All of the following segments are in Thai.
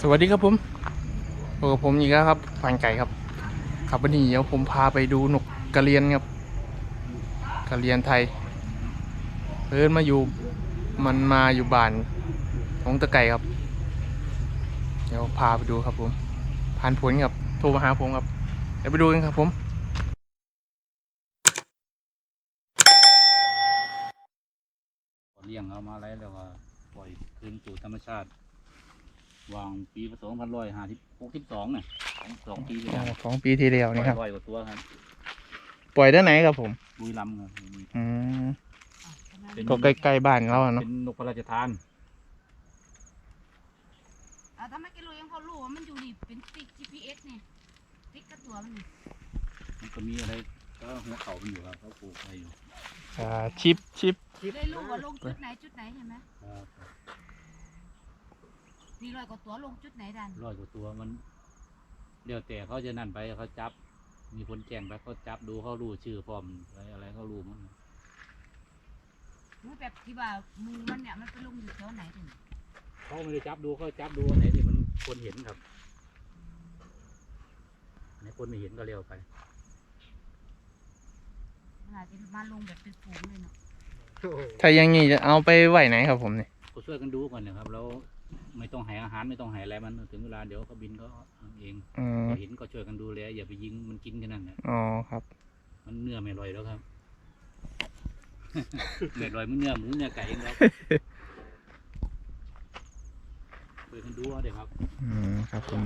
สวัสดีครับผมพบกับผมอีกแล้วครับฟันไก่ครับครับวันนี้เดี๋ยวผมพาไปดูนกกระเรียนครับกระเรียนไทยเพิ่นมาอยู่มันมาอยู่บ้านของตะไก่ครับ เดี๋ยวพาไปดูครับผมผ่านผลครับโทรมาหาผมครับเดี๋ยวไปดูกันครับผมเลี้ยงเอามาไรแล้วก็ปล่อยคืนสู่ธรรมชาติ วางปีผสมพันร้อยห้าสิบหกสิบสองเนี่ยสองสองปีที่แล้วสองปีที่แล้วนี่ครับร้อยกว่าตัวครับ ปล่อยได้ไหนครับผมบุรีรัมย์ครับอืมเป็นก็ใกล้ๆบ้านเราอะเนาะเป็นนกพระราชทานอ่าทำไมแกรู้ยังเขารู้ว่ามันอยู่นี่เป็นติ๊ก GPS เนี่ยติ๊กกับตัวมันนี่มันก็มีอะไรก็หัวเขามันอยู่ครับเขาปลูกอะไรอยู่อ่าชิปชิปเลยรู้ว่าลงจุดไหนจุดไหนใช่ไหมครับ นี่ร้อยกว่าตัวลงจุดไหนดันร้อยกว่าตัวมันเดี๋ยวแต่เขาจะนั่นไปเขาจับ มีคนแจ้งไปเขาจับดูเขารู้ชื่อพร้อมอะไรอะไรเขารู้มันรู้แบบที่ว่ามือมันเนี่ยมันไปลงอยู่แถวไหนถึงเขาไม่ได้จับดูเขาจับดูอันไหนที่มันคนเห็นครับอันไหนคนไม่เห็นก็เร็วไปมันอาจจะมาลงแบบเป็นฝูงเลยเนาะถ้าอย่างนี้จะเอาไปไหวไหนครับผมเนี่ยก็ช่วยกันดูก่อนนะครับแล้ว ไม่ต้องให้อาหารไม่ต้องให้อะไรมันถึงเวลาเดี๋ยวเขาบินเขาเอาเองอืมพอเห็นก็ช่วยกันดูแลอย่าไปยิงมันกินแค่นั้นนะอ๋อครับ มันเนื้อไม่อร่อยแล้วครับ ไม่อร่อยมันเนื้อหมูเนื้อไก่เองครับช่วยกันดูเอาเดี๋ยวครับ อืมครับผม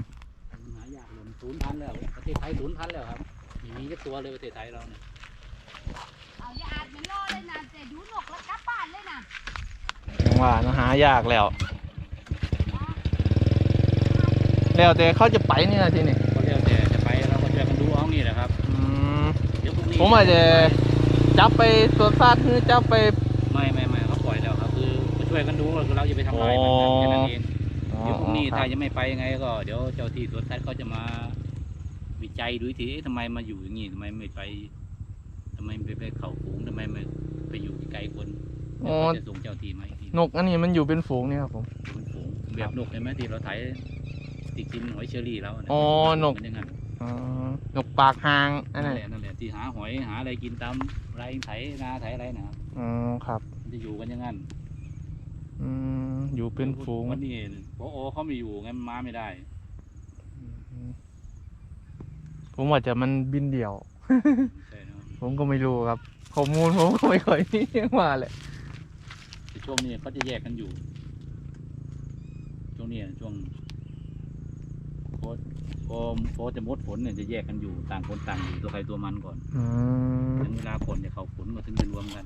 มันหายากเลยมันศูนย์พันธุ์แล้วประเทศไทยศูนย์พันธุ์แล้วครับไมีมีแค่ตัวเลยประเทศไทยเราเนี่ยเอาอย่าอาจมันล่อเลยนะแต่ดูนกแล้วกลับบ้านเลยนะยังว่าเนอะหายากแล้ว แล้วแต่เขาจะไปนี่นะทีนี่ก็เรียกแต่จะไปเราก็ช่วยกันดูเอานี่แหละครับอืม เดี๋ยวพรุ่งนี้ผมอาจจะ จับไปสวนสัตว์หรือจับไป ไม่ไม่ไม่เขาปล่อยแล้วครับ คือก็ช่วยกันดูคือเราจะไปทำลายมันครับแค่นั้นเองอ๋อเดี๋ยวพรุ่งนี้คถ้ารับยังไม่ไปยังไงก็เดี๋ยวเจ้าที่สวนสัตว์เขาจะมาวิจัยดูอีกทีเอ๊ะทำไมมาอยู่อย่างนี้ทำไมไม่ไปทำไมไม่ไปเขาฝูงทำไมไม่ไปอยู่ไกลคนเดี๋ยวเขาจะส่งเจ้าที่มาอีกทีนกอันนี้มันอยู่เป็นฝูงนี่ครับผม เป็นฝูงแบบนกเห็นไหมที่เราถ่าย ติดกินหอยเชอรี่แล้วะอ๋อนก มัอย่างนั้นอ๋อนกปากหางอันนั่นั้นนแหละนั่นแหละที่หาหอยหาอะไรกินตามไรไถนาไถอะไรนะครับอ๋อครับมันจะอยู่กันอย่างนั้นอืมอยู่เป็นฝูงวันนี้พอเขาไม่อยู่ไงมันมาไม่ได้อืมผมว่าจะมันบินเดี่ยว ใช่นะครับผมก็ไม่รู้ครับข้อมูลผมก็ไม่ค่อยมียังว่าแหละแต่ช่วงนี้เขาจะแยกกันอยู่ ช่วงนี้ช่วง พอพอพอจะหมดฝนเนี่ยจะแยกกันอยู่ต่างคนต่างอยู่ตัวใครตัวมันก่อนอืมถึงเวลาฝนเนี่ยเขาฝนมาถึงจะรวมกัน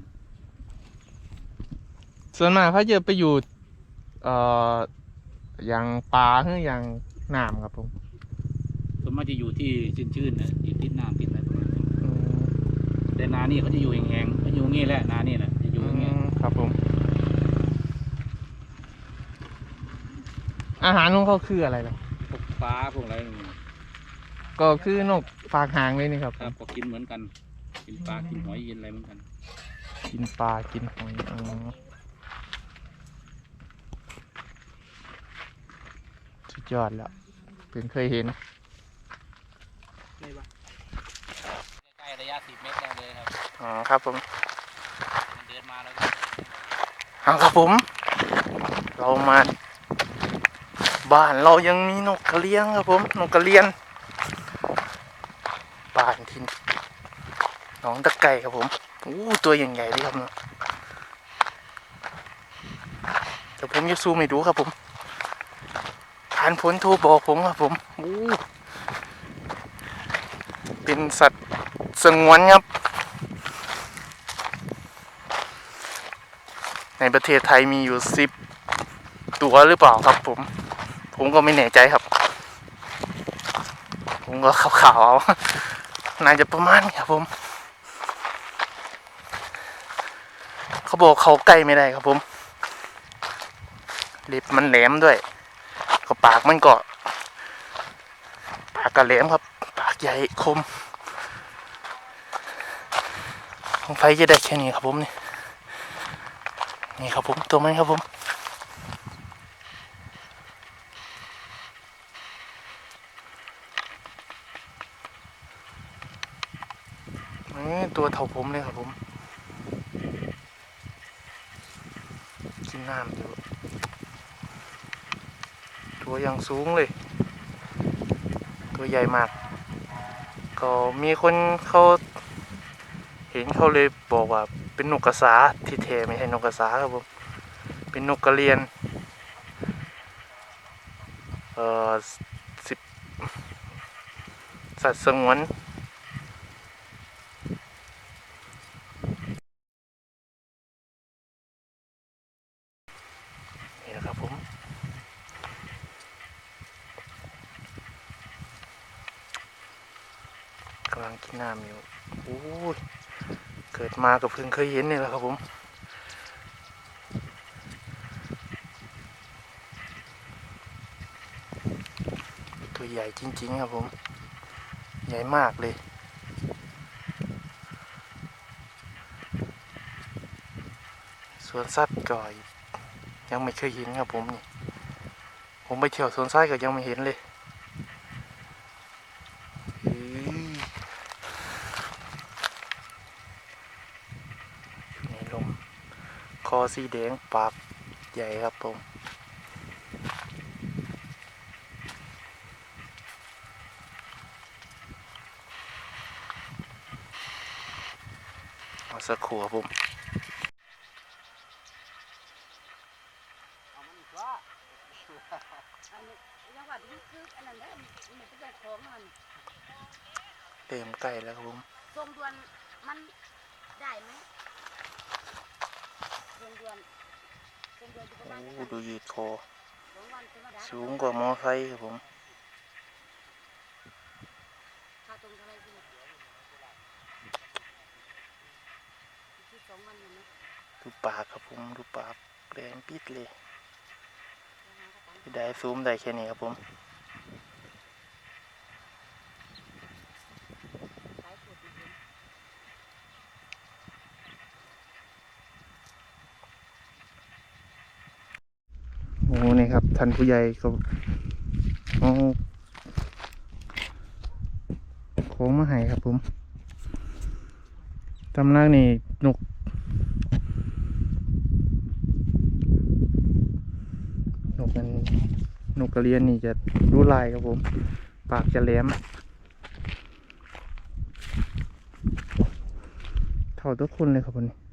ส่วนมากเขาจะไปอยู่ เอ่ออย่างปลาหรืออย่างน้ำครับผมส่วนมากจะอยู่ที่ชื้นๆนะอยู่ทิศน้ำทิศอะไรประมาณนี้อืมแต่นานี่เขาจะอยู่แห้งๆเขาอยู่งี้แหละนานี่แหละจะอยู่อย่างเงี้ย ครับผม อาหารของเขาคืออะไรล่ะ พวกปลาพวกอะไรนี่ก็คือนกปากหางเลยนี่ครับ ครับก็กินเหมือนกัน กินปลากินหอยกินอะไรเหมือนกัน กินปลากินหอยอ๋อสุดยอดแล้วเพิ่งเคยเห็นใกล้ๆระยะสิบเมตรได้เลยครับ อ๋อครับผม มันเดินมาแล้วก็ เอาครับผม เรามา บ้านเรายังมีนกกระเลี้ยงครับผม นกกระเลียน บ้านที่น้องตะไก่ครับผมอู้ตัวใหญ่ๆเลยครับเนะเดี๋ยวผมจะซูมให้ดูครับผมผ่านผลโทรบอกผมครับผมอู้เป็นสัตว์สงวนครับ ในประเทศไทยมีอยู่สิบตัวหรือเปล่าครับผม ผมก็ไม่แน่ใจครับ ผมก็ข่าวๆเอาน่าจะประมาณนี้ครับผม เขาบอกเขาใกล้ไม่ได้ครับผมเล็บมันแหลมด้วย ก็ปากมันก็ ปากก็แหลมครับ ปากใหญ่คมของไฟจะได้แค่นี้ครับผมนี่นี่ครับผมตัวมันครับผม นี่ตัวเท่าผมเลยครับผม กินน้ำอยู่ ตัวอย่างสูงเลย ตัวใหญ่มาก ก็มีคนเขาเห็นเขาเลยบอกว่าเป็นนกกระสาที่แท้ไม่ใช่นกกระสาครับผม เป็นนกกระเรียน เอ่อสิบสัตว์สงวนนะครับผม กำลั งกินน้ำอยู่โอ้ยเกิดมาก็เพิ่งเคยเห็นนี่แหละครับผมตัวใหญ่จริงๆครับผม ใหญ่มากเลยสวนสัตว์ก่อยยังไม่เคยเห็นครับผมนี่ผมไปเที่ยวสวนสัตว์ก็ยังไม่เห็นเลยอื้ออยู่ในลม ค อสีแดงปากใหญ่ครับผมสักครู่ครับผม อันนี้ยังว่ามันคืออันนั้นได้มันเป็นเจ้าของมัน เต็มใกล้แล้วครับผม ทรงดวนมันได้ไหมทรงดวนทรงดวนอยู่ประมาณ โอ้ นี้ ดูยืดคอ สองวันธรรมดา สูงกว่ามอไซค์ครับผมค่าตรงเท่าไหรพี่ที่สองวันอยู่นะดูปากครับผมดูปากแดงปิดเลยได้ซูมได้แค่นี้ครับผม สายสุดนะผม ครับท่านผู้ใหญ่ก็เอาของมาให้ครับผมตำนักนี่นกนกมันนกกระเรียนนี่จะรู้ลายครับผม ปากจะแหลม เท่าทุกคนเลยครับผมนี่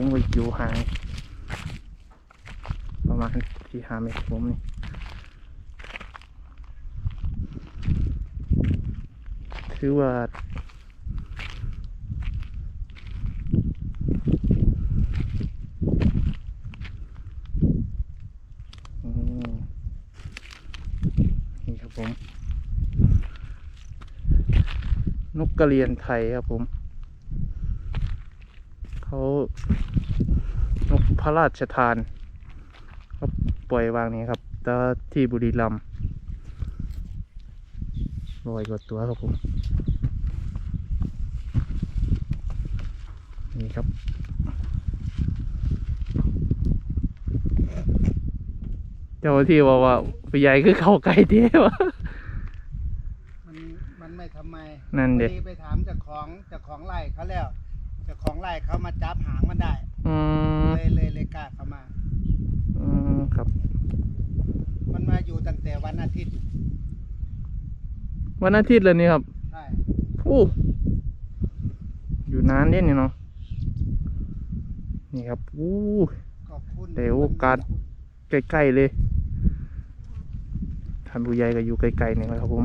อ้มก็อยู่ห่างประมาณที่ห้าเมตรผมนี่ถือว่าอืมนี่ครับผมนกกระเรียนไทยครับผม เขา พระราชทานเขาปล่อยวางนี้ครับแต่ที่บุรีรัมย์ร้อยกว่าตัวครับผม นี่ครับเจ้าหน้าที่บอกว่าไปใหญ่คือเขาไก่เดียวมันมันไม่ทำไมนั่นเด็พอไปถามเจ้าของเจ้าของไร่เขาแล้วเจ้าของไร่เขามาจับหางมันได้ อืมเลยเลยเลยกล้าเข้ามา อืมครับ มันมาอยู่ตั้งแต่วันอาทิตย์วันอาทิตย์เลยนี่ครับใช่อู้อยู่นานเนี่ยนี่เนาะนี่ครับอู้ ขอบคุณเดี๋ยวโอกาสใกล้ๆเลยท่านผู้ใหญ่ก็อยู่ใกล้ๆนี่แหละครับผม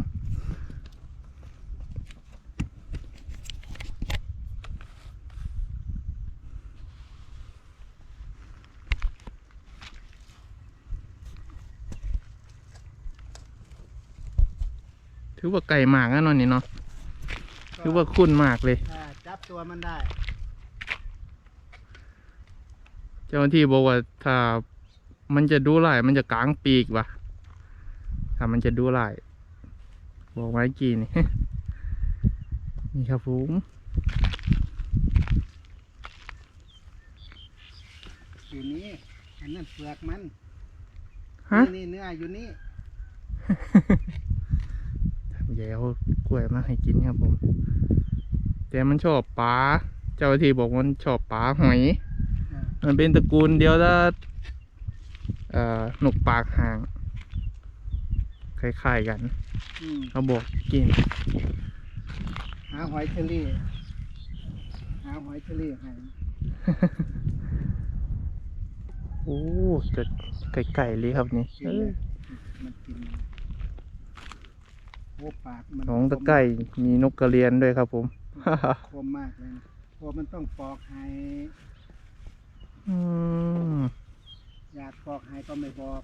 ถือว่าไกลมากนะเนอนนี่เนาะถือว่าคุ้นมากเลยอ่าจับตัวมันได้ เจ้าหน้าที่บอกว่าถ้ามันจะดูลายมันจะกางปีกว่ะถ้ามันจะดูลายบอกไว้กี่นี่นี่ครับผมอยู่นี้อันนั้นเปลือกมันฮะนี่นี่เนื้ออยู่นี่แย่เอาก ล้วยมาให้กินครับผม แต่มันชอบปลาเจ้าหน้าที่บอกมันชอบปลาหอยอ่ามันเป็นตระกูลเดียวละเอ่อหนกปากห่างคล้ายๆกันอืมเขาบอกกิน หาหอยเชอรี่ หาหอยเชอรี่ให้โอ้จะไก่ๆเลยครับนี่กินเอเลอยมันกิน โอ้ปากมันน้องตะไก่มีนกกระเรียนด้วยครับผม คมมากเลยนะเพราะมันต้องปอกให้อืม อยากปอกให้ก็ไม่บอก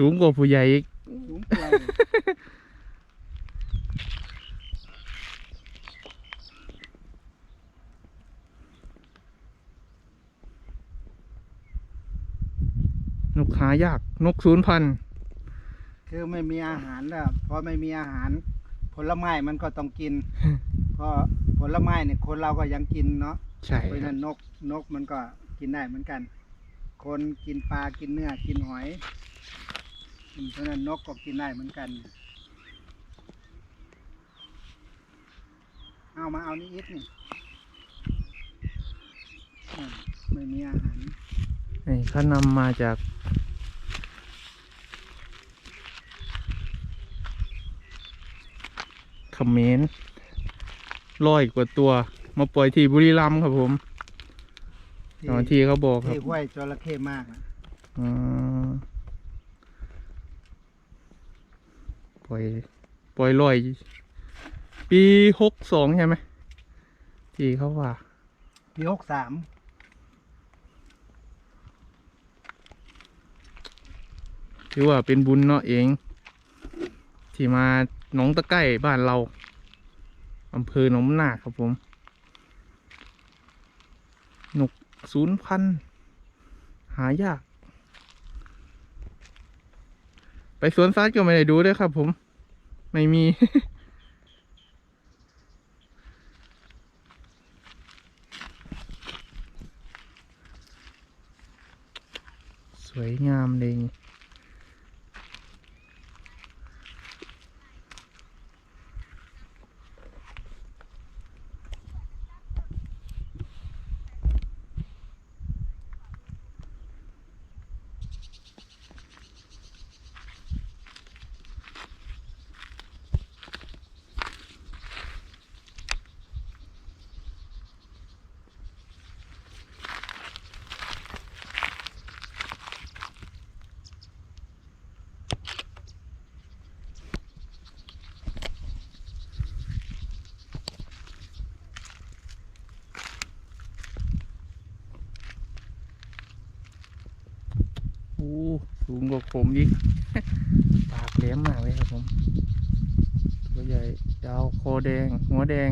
สูงกว่าผู้ใหญ่อีก สูงกว่านกหายาก นกศูนย์พันธุ์คือไม่มีอาหารแล้วพอไม่มีอาหาร ผลไม้มันก็ต้องกิน เพราะผลไม้เนี่ยคนเราก็ยังกินเนาะใช่เพราะฉะครันั้บนนกนกมันก็กินได้เหมือนกัน คนกินปลากินเนื้อกินหอยอืม เพราะฉะนั้นนกก็กินได้เหมือนกัน เอามาเอานี่อีกนี่อ่าไม่มีอาหารนี่เขานำมาจากเขมรร้อยกว่าตัว มาปล่อยที่บุรีรัมย์ครับผมที่ตอนที่เขาบอกครับที่ห้วยจระเข้มากนะอืมป ล่อยปล่อยลอย ปีหกสองใช่ไหมที่เขาว่าปีหกสามถือว่าเป็นบุญเนาะเอง ที่มาหนองตะไก้บ้านเราอำเภอหนองนาครับผมนกศูนย์พันธุ์หายาก ไปสวนสัตว์ก็ไม่ได้ดูด้วยครับผม ไม่มี สวยงามเลยโอ้สู งกว่าผมอีกปากแหลมมากเลยครับผมตัวใหญ่ยาวคอแดง หัวแดง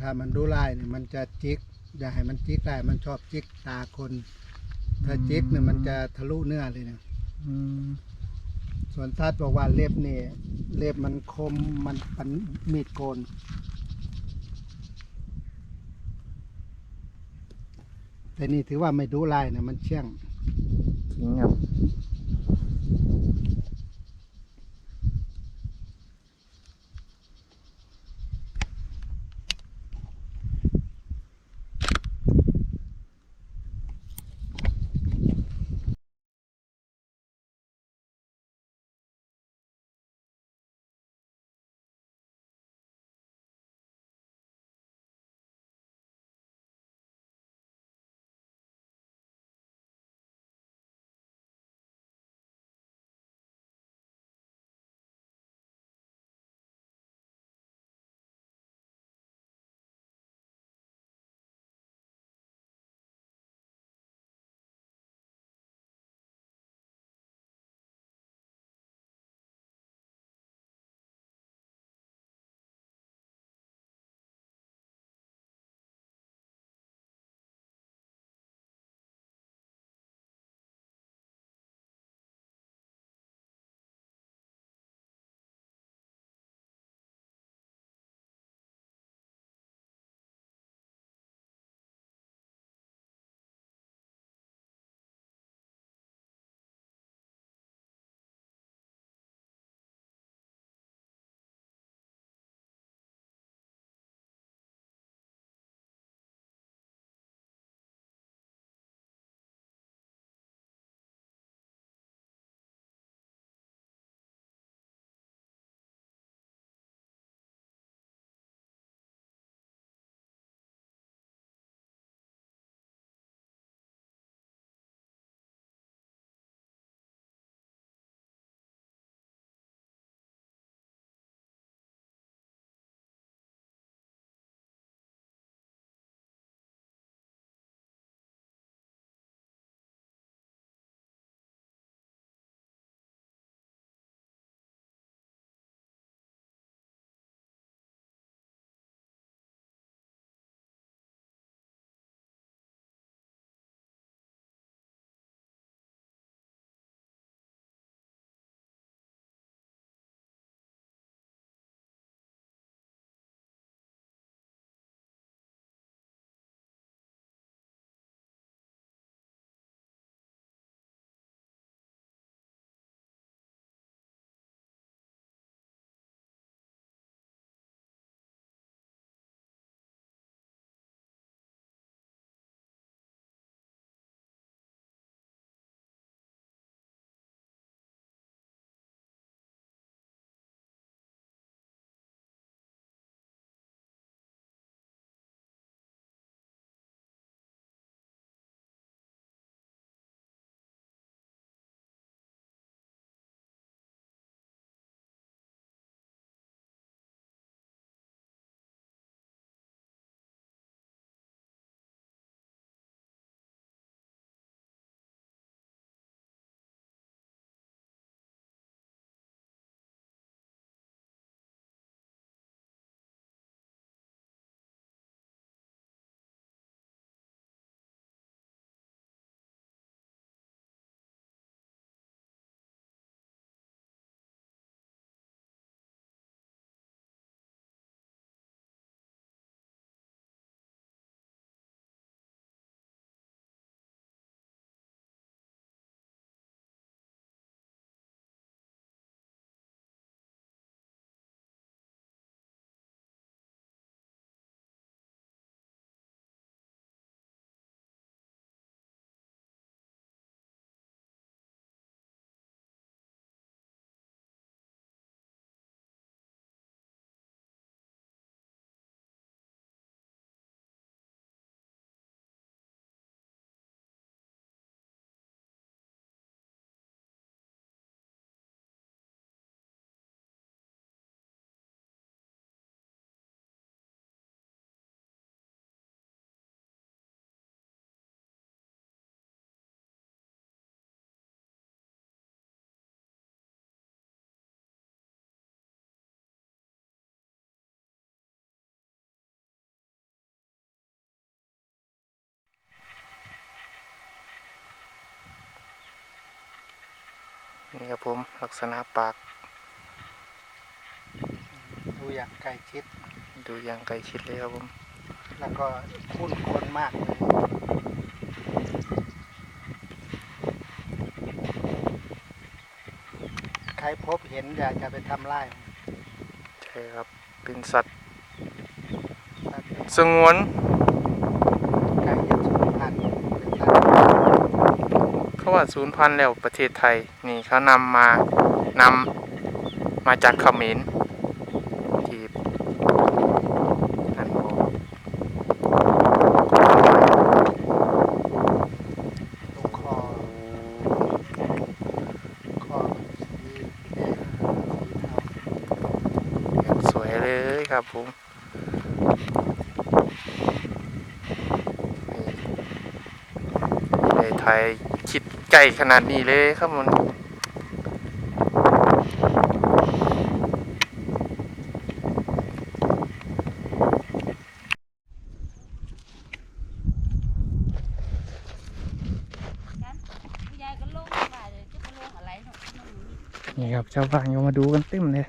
ถ้ามันดูลายเนี่ยมันจะจิก อย่าให้มันจิกได้มันชอบจิกตาคน ถ้าจิกเนี่ยมันจะทะลุเนื้อเลยเนี่ยอืมส่วนทัดบอกว่าเล็บเนี่ยเล็บมันคมมันปันมีดโกนแต่นี่ถือว่าไม่ดูลายเนี่ยมันเชี่ยงจริงครับ นี่ครับผมลักษณะปาก ดูอย่างใกล้ชิด ดูอย่างใกล้ชิดเลยครับผม แล้วก็คุ้นคนมากเลยใครพบเห็นอยากจะไปทำไร่ใช่ครับ เป็นสัตว์ตัดเป็นสงวน ไก่ยันสูงพันธุ์เป็นสัตว์ เขาว่าศูนย์พันธ์แล้วประเทศไทยนี่เขานำมานำมาจากเขมรที่นั่นบอกตรงคอคอสีแดงสีเทาสวยเลยครับผมในไทย คิดไก่ขนาดนี้เลยครับมันกันผู้ใหญ่ก็ลงมาเลยจะไปลงอะไรเนาะนี่ครับชาวบ้านก็มาดูกันเต็มเลย